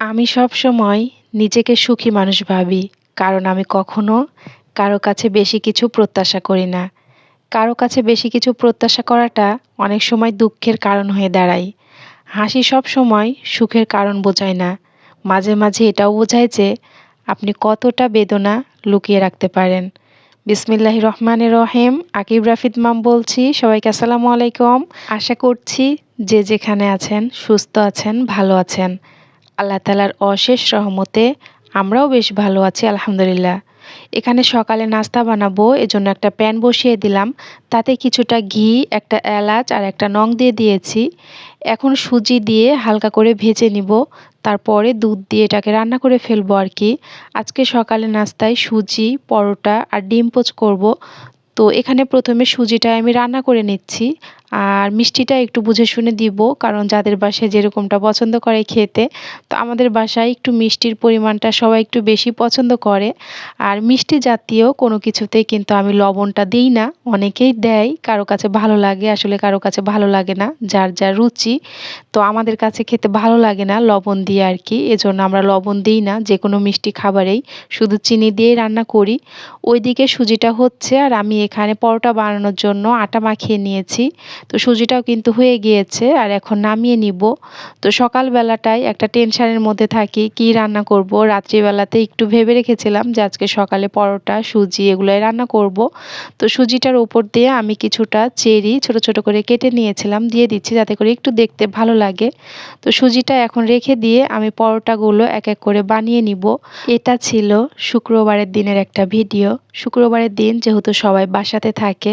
আমি সব সময় নিজেকে সুখী মানুষ ভাবি, কারণ আমি কখনো কারও কাছে বেশি কিছু প্রত্যাশা করি না। কারও কাছে বেশি কিছু প্রত্যাশা করাটা অনেক সময় দুঃখের কারণ হয়ে দাঁড়ায়। হাসি সব সময় সুখের কারণ বোঝায় না। মাঝে মাঝে এটাও বোঝায় যে আপনি কতটা বেদনা লুকিয়ে রাখতে পারেন। বিসমিল্লাহ রহমানের রহিম, আকিব রাফিদ মাম বলছি। সবাইকে আসসালামু আলাইকুম। আশা করছি যে যেখানে আছেন, সুস্থ আছেন, ভালো আছেন। আল্লাহ তালার অশেষ রহমতে আমরাও বেশ ভালো আছি, আলহামদুলিল্লাহ। এখানে সকালে নাস্তা বানাবো, এজন্য একটা প্যান বসিয়ে দিলাম। তাতে কিছুটা ঘি, একটা এলাচ আর একটা নং দিয়ে দিয়েছি। এখন সুজি দিয়ে হালকা করে ভেজে নিব। তারপরে দুধ দিয়ে এটাকে রান্না করে ফেলব আর কি। আজকে সকালে নাস্তায় সুজি, পরোটা আর ডিম পোচ করব। তো এখানে প্রথমে সুজিটা আমি রান্না করে নিচ্ছি। আর মিষ্টিটা একটু বুঝে শুনে দিব, কারণ যাদের বাসায় যেরকমটা পছন্দ করে খেতে, তো আমাদের বাসায় একটু মিষ্টির পরিমাণটা সবাই একটু বেশি পছন্দ করে। আর মিষ্টি জাতীয় কোনো কিছুতে কিন্তু আমি লবণটা দিই না, অনেকেই দেয়, কারও কাছে ভালো লাগে, আসলে কারও কাছে ভালো লাগে না, যার যার রুচি। তো আমাদের কাছে খেতে ভালো লাগে না লবণ দিয়ে আর কি, এজন্য আমরা লবণ দিই না যে কোনো মিষ্টি খাবারেই, শুধু চিনি দিয়েই রান্না করি। ওইদিকে সুজিটা হচ্ছে, আর আমি এখানে পরোটা বানানোর জন্য আটা মাখিয়ে নিয়েছি। তো সুজিটাও কিন্তু হয়ে গিয়েছে আর এখন নামিয়ে নিব। তো সকালবেলাটায় একটা টেনশানের মধ্যে থাকি, কি রান্না করব? রাত্রিবেলাতে একটু ভেবে রেখেছিলাম যে আজকে সকালে পরোটা, সুজি এগুলোই রান্না করব। তো সুজিটার উপর দিয়ে আমি কিছুটা চেরি ছোট ছোট করে কেটে নিয়েছিলাম, দিয়ে দিচ্ছি যাতে করে একটু দেখতে ভালো লাগে। তো সুজিটা এখন রেখে দিয়ে আমি পরোটাগুলো এক এক করে বানিয়ে নিব। এটা ছিল শুক্রবারের দিনের একটা ভিডিও। শুক্রবারের দিন যেহেতু সবাই বাসাতে থাকে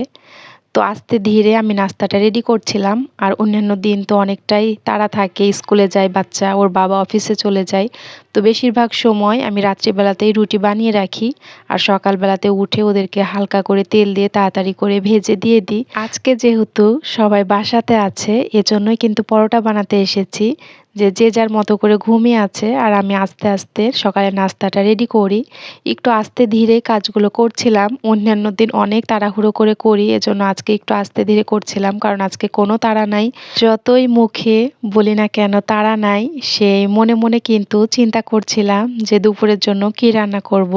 তো আস্তে ধীরে আমি নাস্তাটা রেডি করছিলাম। আর অন্যান্য দিন তো অনেকটাই তাড়া থাকে, স্কুলে যায় বাচ্চা, ওর বাবা অফিসে চলে যায়। তো বেশিরভাগ সময় আমি রাত্রিবেলাতেই রুটি বানিয়ে রাখি আর সকালবেলাতে উঠে ওদেরকে হালকা করে তেল দিয়ে তাড়াতাড়ি করে ভেজে দিয়ে দিই। আজকে যেহেতু সবাই বাসাতে আছে, এজন্যই কিন্তু পরোটা বানাতে এসেছি। যে যে যার মতো করে ঘুমিয়ে আছে আর আমি আস্তে আস্তে সকালে নাস্তাটা রেডি করি। একটু আস্তে ধীরে কাজগুলো করছিলাম। অন্যান্য দিন অনেক তাড়াহুড়ো করে করি, এজন্য আজকে একটু আস্তে ধীরে করছিলাম কারণ আজকে কোনো তাড়া নাই। যতই মুখে বলি না কেন তাড়া নাই, সেই মনে মনে কিন্তু চিন্তা করছিলাম যে, দুপুরের জন্য কি রান্না করব।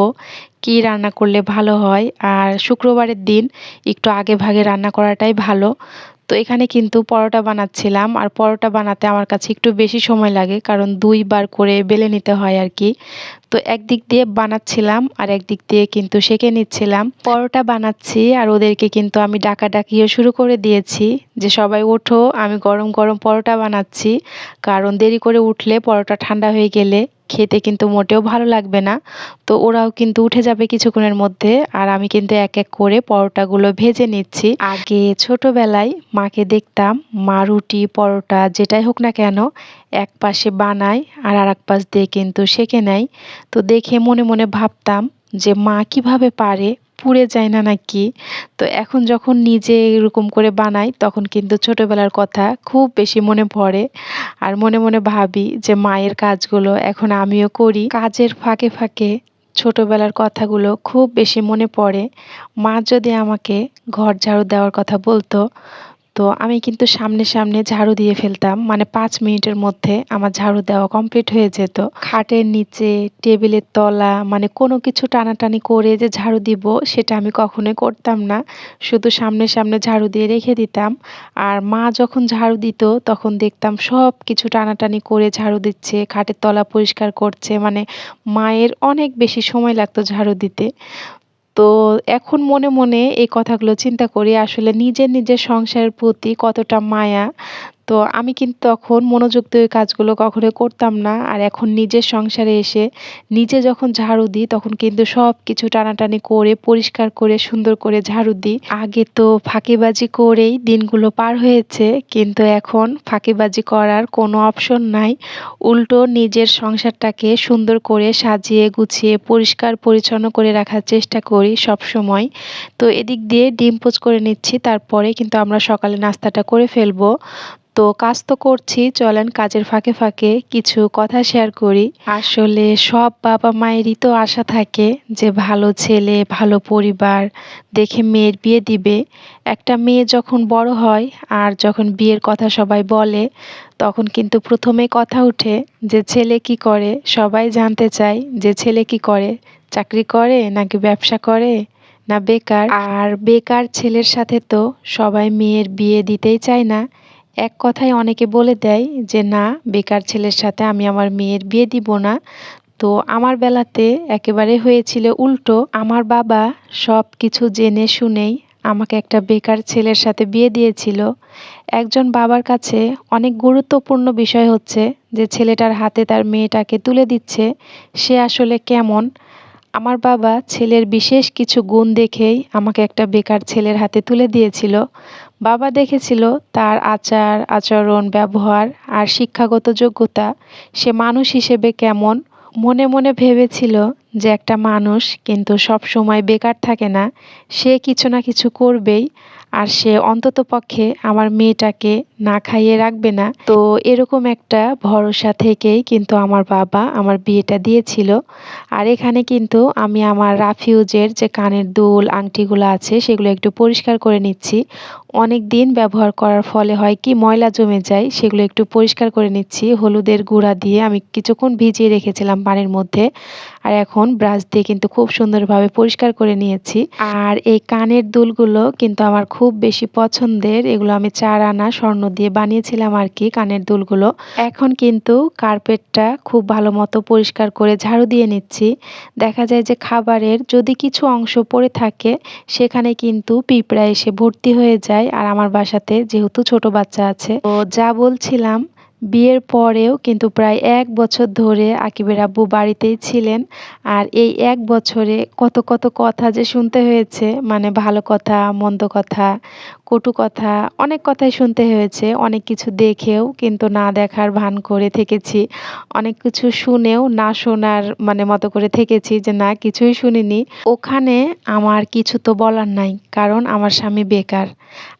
কি রান্না করলে ভালো হয়। আর শুক্রবারের দিন একটু আগে ভাগে রান্না করাটাই ভালো। তো এখানে কিন্তু পরোটা বানাচ্ছিলাম। আর পরোটা বানাতে আমার কাছে একটু বেশি সময় লাগে, কারণ দুইবার করে বেলে নিতে হয় আর কি তো একদিক দিয়ে বানাচ্ছিলাম আর একদিক দিয়ে কিন্তু সেঁকে নিচ্ছিলাম। পরোটা বানাচ্ছি আর ওদেরকে কিন্তু আমি ডাকা ডাকিও শুরু করে দিয়েছি যে সবাই ওঠো, আমি গরম গরম পরোটা বানাচ্ছি। কারণ দেরি করে উঠলে পরোটা ঠান্ডা হয়ে গেলে খেতে কিন্তু মোটেও ভালো লাগবে না। তো ওরাও কিন্তু উঠে যাবে কিছুক্ষণের মধ্যে। আর আমি কিন্তু এক এক করে পরোটাগুলো ভেজে নিচ্ছি। আগে ছোটবেলায় মাকে দেখতাম মা রুটি, পরোটা যেটাই হোক না কেন এক পাশে বানায় আর আর এক পাশ দিয়ে কিন্তু সেঁকে নেয়। তো দেখে মনে মনে ভাবতাম যে মা কীভাবে পারে পুড়ে যায় না নাকি? তো এখন যখন নিজে এরকম করে বানাই, তখন কিন্তু ছোটোবেলার কথা খুব বেশি মনে পড়ে। আর মনে মনে ভাবি যে মায়ের কাজগুলো এখন আমিও করি। কাজের ফাঁকে ফাঁকে ছোটোবেলার কথাগুলো খুব বেশি মনে পড়ে। মা যদি আমাকে ঘর ঝাড়ু দেওয়ার কথা বলতো তো আমি কিন্তু সামনে সামনে ঝাড়ু দিয়ে ফেলতাম। মানে পাঁচ মিনিটের মধ্যে আমার ঝাড়ু দেওয়া কমপ্লিট হয়ে যেত। খাটের নিচে, টেবিলের তলা মানে কোনো কিছু টানাটানি করে যে ঝাড়ু দিব সেটা আমি কখনোই করতাম না। শুধু সামনে সামনে ঝাড়ু দিয়ে রেখে দিতাম। আর মা যখন ঝাড়ু দিত তখন দেখতাম সব কিছু টানাটানি করে ঝাড়ু দিচ্ছে, খাটের তলা পরিষ্কার করছে। মানে মায়ের অনেক বেশি সময় লাগতো ঝাড়ু দিতে। তো এখন মনে মনে এই কথাগুলো চিন্তা করি, আসলে নিজের নিজের সংসারের প্রতি কতটা মায়া তো আমি কিন্তু তখন মনোযোগ দিয়ে কাজগুলো কখনোই করতাম না। আর এখন নিজের সংসারে এসে নিজে যখন ঝাড়ু দিই, তখন কিন্তু সব কিছু টানাটানি করে, পরিষ্কার করে, সুন্দর করে ঝাড়ু দিই। আগে তো ফাঁকিবাজি করেই দিনগুলো পার হয়েছে, কিন্তু এখন ফাঁকিবাজি করার কোনো অপশন নাই। উল্টো নিজের সংসারটাকে সুন্দর করে সাজিয়ে, গুছিয়ে, পরিষ্কার, পরিচ্ছন্ন করে রাখার চেষ্টা করি সব সময় তো এদিক দিয়ে ডিম পোচ করে নিচ্ছি, তারপরে কিন্তু আমরা সকালে নাস্তাটা করে ফেলব। তো কাজ তো করছি, চলেন কাজের ফাঁকে ফাঁকে কিছু কথা শেয়ার করি। আসলে সব বাবা মায়েরই তো আশা থাকে যে ভালো ছেলে, ভালো পরিবার, দেখে মেয়ের বিয়ে দিবে। একটা মেয়ে যখন বড় হয় আর যখন বিয়ের কথা সবাই বলে, তখন কিন্তু প্রথমে কথা উঠে যে ছেলে কি করে? সবাই জানতে চায় যে ছেলে কি করে? চাকরি করে নাকি ব্যবসা করে না বেকার? আর বেকার ছেলের সাথে তো সবাই মেয়ের বিয়ে দিতেই চায় না। এক কথায় অনেকে বলে দেয় যে, না, বেকার ছেলের সাথে আমি আমার মেয়ের বিয়ে দিব না। তো আমার বেলাতে একেবারে হয়েছিল উল্টো। আমার বাবা সব কিছু জেনে শুনেই আমাকে একটা বেকার ছেলের সাথে বিয়ে দিয়েছিল। একজন বাবার কাছে অনেক গুরুত্বপূর্ণ বিষয় হচ্ছে যে, ছেলেটার হাতে তার মেয়েটাকে তুলে দিচ্ছে, সে আসলে কেমন? আমার বাবা ছেলের বিশেষ কিছু গুণ দেখেই আমাকে একটা বেকার ছেলের হাতে তুলে দিয়েছিল। বাবা দেখেছিল তার আচার, আচরণ, ব্যবহার আর শিক্ষাগত যোগ্যতা। সে মানুষ হিসেবে কেমন? মনে মনে ভেবেছিল যে একটা মানুষ কিন্তু সব সময় বেকার থাকে না। সে কিছু না কিছু করবেই আর সে অন্তত পক্ষে আমার মেয়েটাকে না খাইয়ে রাখবে না। তো এরকম একটা ভরসা থেকেই কিন্তু আমার বাবা আমার বিয়েটা দিয়েছিল। আর এখানে কিন্তু আমি আমার রাফিউজের যে কানের দুল, আংটিগুলো আছে সেগুলো একটু পরিষ্কার করে নিচ্ছি। অনেক দিন ব্যবহার করার ফলে হয় কি, ময়লা জমে যায়, সেগুলো একটু পরিষ্কার করে নিচ্ছি। হলুদের গুঁড়া দিয়ে আমি কিছুক্ষণ ভিজিয়ে রেখেছিলাম পানির মধ্যে। আর এখন ব্রাশ দিয়ে কিন্তু খুব সুন্দরভাবে পরিষ্কার করে নিয়েছি। আর এই কানের দুলগুলো কিন্তু আমার খুব বেশি পছন্দের। এগুলো আমি চার আনা স্বর্ণ দিয়ে বানিয়েছিলাম আর কি কানের দুলগুলো। এখন কিন্তু কার্পেটটা খুব ভালো মতো পরিষ্কার করে ঝাড়ু দিয়ে নিচ্ছি। দেখা যায় যে খাবারের যদি কিছু অংশ পড়ে থাকে, সেখানে কিন্তু পিঁপড়া এসে ভর্তি হয়ে যায়। আর আমার বাসাতে যেহেতু ছোট বাচ্চা আছে। তো যা বলছিলাম, বিয়ের পরেও কিন্তু প্রায় এক বছর ধরে আকিবের আব্বু বাড়িতেই ছিলেন। আর এই এক বছরে কত কত কথা যে শুনতে হয়েছে মানে ভালো কথা, মন্দ কথা কটু কথা, অনেক কথাই শুনতে হয়েছে, অনেক কিছু দেখেও কিন্তু না দেখার ভান করে থেকেছি। অনেক কিছু শুনেও না শোনার মানে মতো করে থেকেছি যে না, কিছুই শুনিনি। ওখানে আমার কিছু তো বলার নাই, কারণ আমার স্বামী বেকার।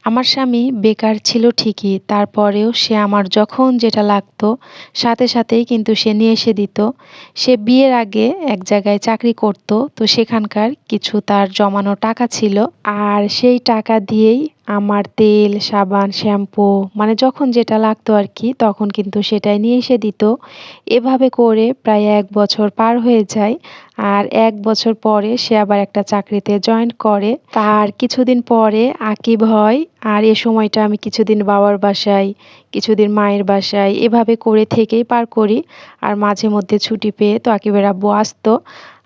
আমার স্বামী বেকার ছিল ঠিকই, তারপরেও সে আমার যখন যেটা লাগতো, সাথে সাথেই কিন্তু সে নিয়ে এসে দিত। সে বিয়ের আগে এক জায়গায় চাকরি করত, তো সেখানকার কিছু তার জমানো টাকা ছিল, আর সেই টাকা দিয়েই আমার তেল, সাবান, শ্যাম্পু মানে যখন যেটা লাগতো আর কি, তখন কিন্তু সেটাই নিয়ে এসে দিত। এভাবে করে প্রায় এক বছর পার হয়ে যায় আর এক বছর পরে সে আবার একটা চাকরিতে জয়েন করে। তার কিছুদিন পরে আকিব হয় আর এ সময়টা আমি কিছুদিন বাবার বাসায়, কিছুদিন মায়ের বাসায় এভাবে করে থেকেই পার করি। আর মাঝে মধ্যে ছুটি পেয়ে তো আকিবের আব্বু আসতো।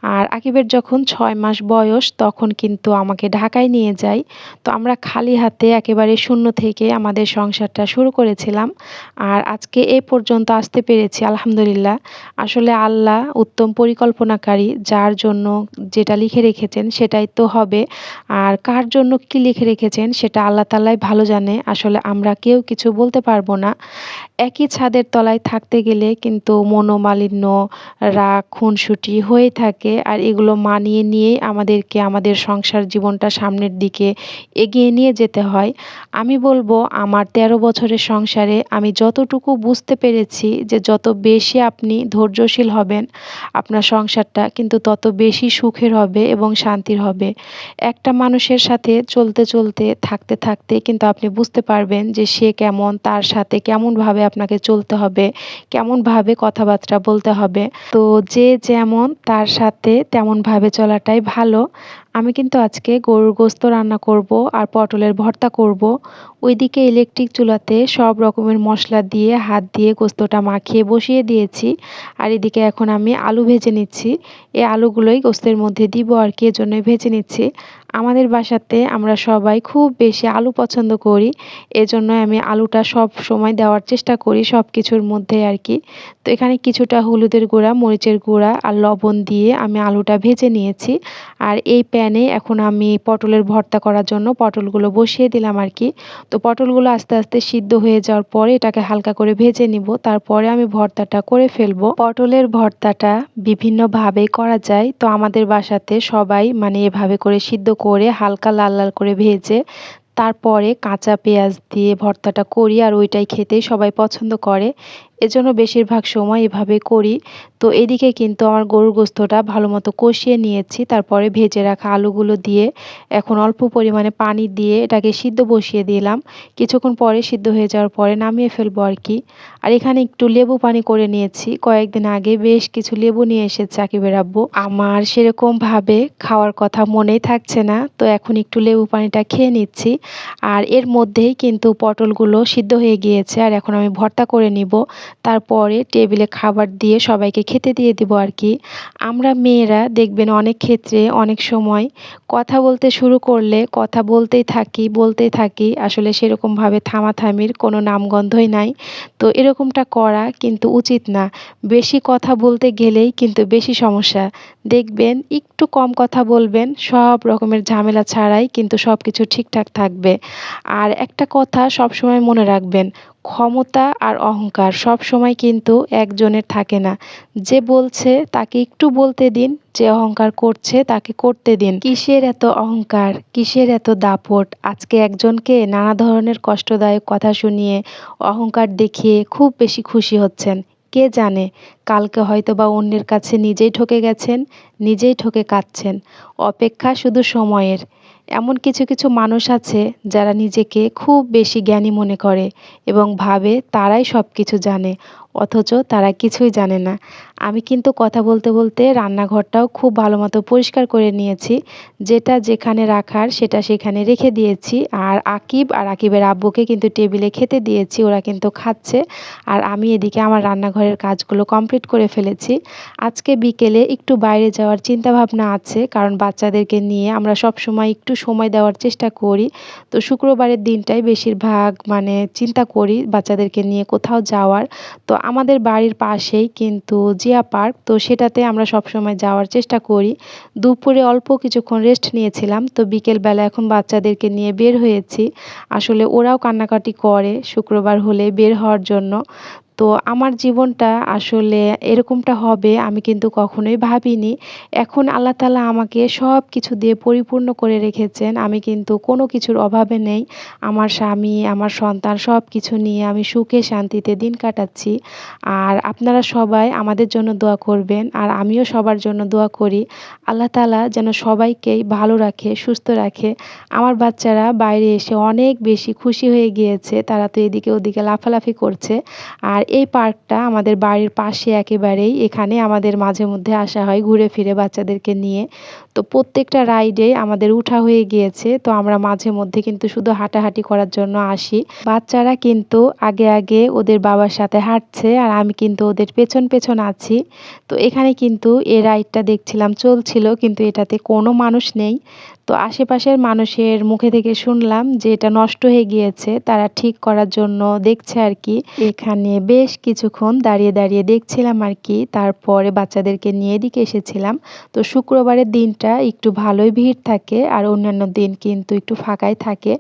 আর আকিবের যখন ছয় মাস বয়স, তখন কিন্তু আমাকে ঢাকায় নিয়ে যায় তো আমরা খালি হাতে একেবারে শূন্য থেকে আমাদের সংসারটা শুরু করেছিলাম। আর আজকে এ পর্যন্ত আসতে পেরেছি, আলহামদুলিল্লাহ। আসলে আল্লাহ উত্তম পরিকল্পনাকারী, যার জন্য যেটা লিখে রেখেছেন সেটাই তো হবে। আর কার জন্য কি লিখে রেখেছেন সেটা আল্লাহ তালাই ভালো জানে। আসলে আমরা কেউ কিছু বলতে পারব না। একই ছাদের তলায় থাকতে গেলে কিন্তু মনোমালিন্য, রাগ, খুনসুটি হয়ে থাকে। আর এগুলো মানিয়ে নিয়েই আমাদেরকে আমাদের সংসার জীবনটা সামনের দিকে এগিয়ে নিয়ে যেতে হয়। আমি বলব, আমার ১৩ বছরের সংসারে আমি যতটুকু বুঝতে পেরেছি যে যত বেশি আপনি ধৈর্যশীল হবেন, আপনার সংসারটা কিন্তু তত বেশি সুখের হবে এবং শান্তির হবে। একটা মানুষের সাথে চলতে চলতে, থাকতে থাকতে কিন্তু আপনি বুঝতে পারবেন যে সে কেমন, তার সাথে কেমনভাবে আপনাকে চলতে হবে, কেমনভাবে কথাবার্তা বলতে হবে। তো যে যেমন, তার সাথে তেমনভাবে চলাটাই ভালো। আমি কিন্তু আজকে গরুর গোস্ত রান্না করব আর পটলের ভর্তা করব। ওইদিকে ইলেকট্রিক চুলাতে সব রকমের মশলা দিয়ে হাত দিয়ে গোস্তটা মাখিয়ে বসিয়ে দিয়েছি। আর এদিকে এখন আমি আলু ভেজে নিচ্ছি। এই আলুগুলোই গোস্তের মধ্যে দিব আর কি এজন্যই ভেজে নিচ্ছি। আমাদের বাসাতে আমরা সবাই খুব বেশি আলু পছন্দ করি, এজন্য আমি আলুটা সব সময় দেওয়ার চেষ্টা করি সব কিছুর মধ্যে আর কি। তো এখানে কিছুটা হলুদের গুঁড়া, মরিচের গুঁড়া আর লবণ দিয়ে আমি আলুটা ভেজে নিয়েছি। আর এই প্যানে এখন আমি পটলের ভর্তা করার জন্য পটলগুলো বসিয়ে দিলাম আর কি। তো পটলগুলো আস্তে আস্তে সিদ্ধ হয়ে যাওয়ার পরে এটাকে হালকা করে ভেজে নিব, তারপরে আমি ভর্তাটা করে ফেলব। পটলের ভর্তাটা বিভিন্নভাবেই করা যায়, তো আমাদের বাসাতে সবাই মানে এভাবে করে সিদ্ধ করে হালকা লাল লাল করে ভেজে তারপরে কাঁচা পেঁয়াজ দিয়ে ভর্তাটা করি, আর ওইটাই খেতেই সবাই পছন্দ করে। এজন্য বেশিরভাগ সময় এভাবে করি। তো এদিকে কিন্তু আমার গরুর গোস্তটা ভালো মতো কষিয়ে নিয়েছি, তারপরে ভেজে রাখা আলুগুলো দিয়ে এখন অল্প পরিমাণে পানি দিয়ে এটাকে সিদ্ধ বসিয়ে দিলাম। কিছুক্ষণ পরে সিদ্ধ হয়ে যাওয়ার পরে নামিয়ে ফেলব আর কি। আর এখানে একটু লেবু পানি করে নিয়েছি। কয়েকদিন আগে বেশ কিছু লেবু নিয়ে এসেছে আকিবের আব্বু। আমার সেরকমভাবে খাওয়ার কথা মনেই থাকছে না, তো এখন একটু লেবু পানিটা খেয়ে নিচ্ছি। আর এর মধ্যেই কিন্তু পটলগুলো সিদ্ধ হয়ে গিয়েছে, আর এখন আমি ভর্তা করে নিব। তারপরে টেবিলে খাবার দিয়ে সবাইকে খেতে দিয়ে দিব আর কি। আমরা মেয়েরা দেখবেন অনেক ক্ষেত্রে, অনেক সময় কথা বলতে শুরু করলে কথা বলতেই থাকি বলতেই থাকি। আসলে সেরকমভাবে থামাথামির কোনো নামগন্ধই নাই। তো এরকমটা করা কিন্তু উচিত না। বেশি কথা বলতে গেলেই কিন্তু বেশি সমস্যা। দেখবেন একটু কম কথা বলবেন, সব রকমের ঝামেলা ছাড়াই কিন্তু সব কিছু ঠিকঠাক থাকবে। আর একটা কথা সবসময় মনে রাখবেন ক্ষমতা আর অহংকার সব সময় কিন্তু একজনের থাকে না। যে বলছে তাকে একটু বলতে দিন, যে অহংকার করছে তাকে করতে দিন। কিসের এত অহংকার? কিসের এত দাপট? আজকে একজনকে নানা ধরনের কষ্টদায়ক কথা শুনিয়ে অহংকার দেখিয়ে খুব বেশি খুশি হচ্ছেন। কে জানে? কালকে হয়তো বা অন্যের কাছে নিজেই ঠকে গেছেন, নিজেই ঠকে কাঁদছেন। অপেক্ষা শুধু সময়ের। এমন কিছু কিছু মানুষ আছে যারা নিজেকে খুব বেশি জ্ঞানী মনে করে এবং ভাবে তারাই সব কিছু জানে। অথচ তারা কিছুই জানে না। আমি কিন্তু কথা বলতে বলতে রান্নাঘরটাও খুব ভালো মতো পরিষ্কার করে নিয়েছি। যেটা যেখানে রাখার সেটা সেখানে রেখে দিয়েছি। আর আকিব আর আকিবের আব্বুকে কিন্তু টেবিলে খেতে দিয়েছি, ওরা কিন্তু খাচ্ছে। আর আমি এদিকে আমার রান্নাঘরের কাজগুলো কমপ্লিট করে ফেলেছি। আজকে বিকেলে একটু বাইরে যাওয়ার চিন্তা ভাবনা আছে, কারণ বাচ্চাদেরকে নিয়ে আমরা সব সময় একটু সময় দেওয়ার চেষ্টা করি। তো শুক্রবারের দিনটাই বেশিরভাগ মানে চিন্তা করি বাচ্চাদেরকে নিয়ে কোথাও যাওয়ার। তো আমাদের বাড়ির পাশেই কিন্তু জিয়া পার্ক, তো সেটাতে আমরা সবসময় যাওয়ার চেষ্টা করি। দুপুরে অল্প কিছুক্ষণ রেস্ট নিয়েছিলাম, তো বিকেলবেলা এখন বাচ্চাদেরকে নিয়ে বের হয়েছি। আসলে ওরাও কান্নাকাটি করে, শুক্রবার হলে বের হওয়ার জন্য। তো আমার জীবনটা আসলে এরকমটা হবে আমি কিন্তু কখনোই ভাবিনি। এখন আল্লাহ তালা আমাকে সব কিছু দিয়ে পরিপূর্ণ করে রেখেছেন। আমি কিন্তু কোনো কিছুর অভাবে নেই। আমার স্বামী, আমার সন্তান সব কিছু নিয়ে আমি সুখে শান্তিতে দিন কাটাচ্ছি। আর আপনারা সবাই আমাদের জন্য দোয়া করবেন আর আমিও সবার জন্য দোয়া করি। আল্লাহ তালা যেন সবাইকেই ভালো রাখে, সুস্থ রাখে। আমার বাচ্চারা বাইরে এসে অনেক বেশি খুশি হয়ে গিয়েছে। তারা তো এদিকে ওদিকে লাফালাফি করছে। আর এই পার্কটা আমাদের বাড়ির পাশে একেবারেই। এখানে আমাদের মাঝে মধ্যে আসা হয় ঘুরে ফিরে বাচ্চাদেরকে নিয়ে। তো প্রত্যেকটা রাইডে আমাদের উঠা হয়ে গিয়েছে। তো আমরা মাঝে মধ্যে কিন্তু শুধু হাঁটাহাঁটি করার জন্য আসি। বাচ্চারা কিন্তু আগে আগে ওদের বাবার সাথে হাঁটছে আর আমি কিন্তু ওদের পেছন পেছন আছি। তো এখানে কিন্তু এই রাইডটা দেখছিলাম, চলছিল, কিন্তু এটাতে কোনো মানুষ নেই। তো আশেপাশের মানুষের মুখে থেকে শুনলাম যে এটা নষ্ট হয়ে গিয়েছে, তারা ঠিক করার জন্য দেখছে আর কি। এখানে বেশ কিছুক্ষণ দাঁড়িয়ে দাঁড়িয়ে দেখছিলাম আর কি, তারপরে বাচ্চাদেরকে নিয়ে এদিকে এসেছিলাম। তো শুক্রবারের দিনটা একটু ভালোই ভিড় থাকে আর অন্যান্য দিন কিন্তু একটু ফাঁকাই থাকে।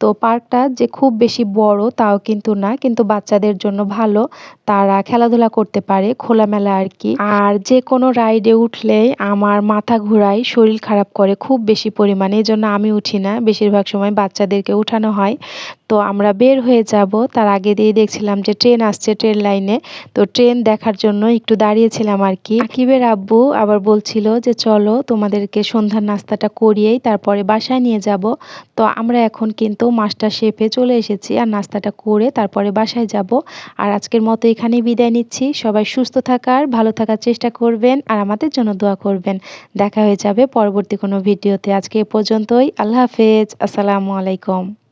তো পার্কটা যে খুব বেশি বড় তাও কিন্তু না, কিন্তু বাচ্চাদের জন্য ভালো। তারা খেলাধুলা করতে পারে, খোলামেলা আর কি। আর যে কোনো রাইডে উঠলে আমার মাথা ঘোরায়, শরীর খারাপ করে খুব বেশি পরিমাণে এই জন্য আমি উঠি না। বেশিরভাগ সময় বাচ্চাদেরকে উঠানো হয়। তো আমরা বের হয়ে যাব। তার আগে দিয়ে দেখছিলাম যে ট্রেন আসছে ট্রেন লাইনে। তো ট্রেন দেখার জন্য একটু দাঁড়িয়েছিলাম আর কি। আকিবের আব্বু আবার বলছিল যে, চলো তোমাদেরকে সন্ধ্যার নাস্তাটা করিয়েই তারপরে বাসায় নিয়ে যাব। তো আমরা এখন কিন্তু মাস্টার শেফে চলে এসেছি আর নাস্তাটা করে তারপরে বাসায় যাব। আর আজকের মতো এখানেই বিদায় নিচ্ছি। সবাই সুস্থ থাকার, ভালো থাকার চেষ্টা করবেন আর আমাদের জন্য দোয়া করবেন। দেখা হয়ে যাবে পরবর্তী কোনো ভিডিওতে। আজকে এ পর্যন্তই। আল্লাহ হাফেজ। আসসালামু আলাইকুম।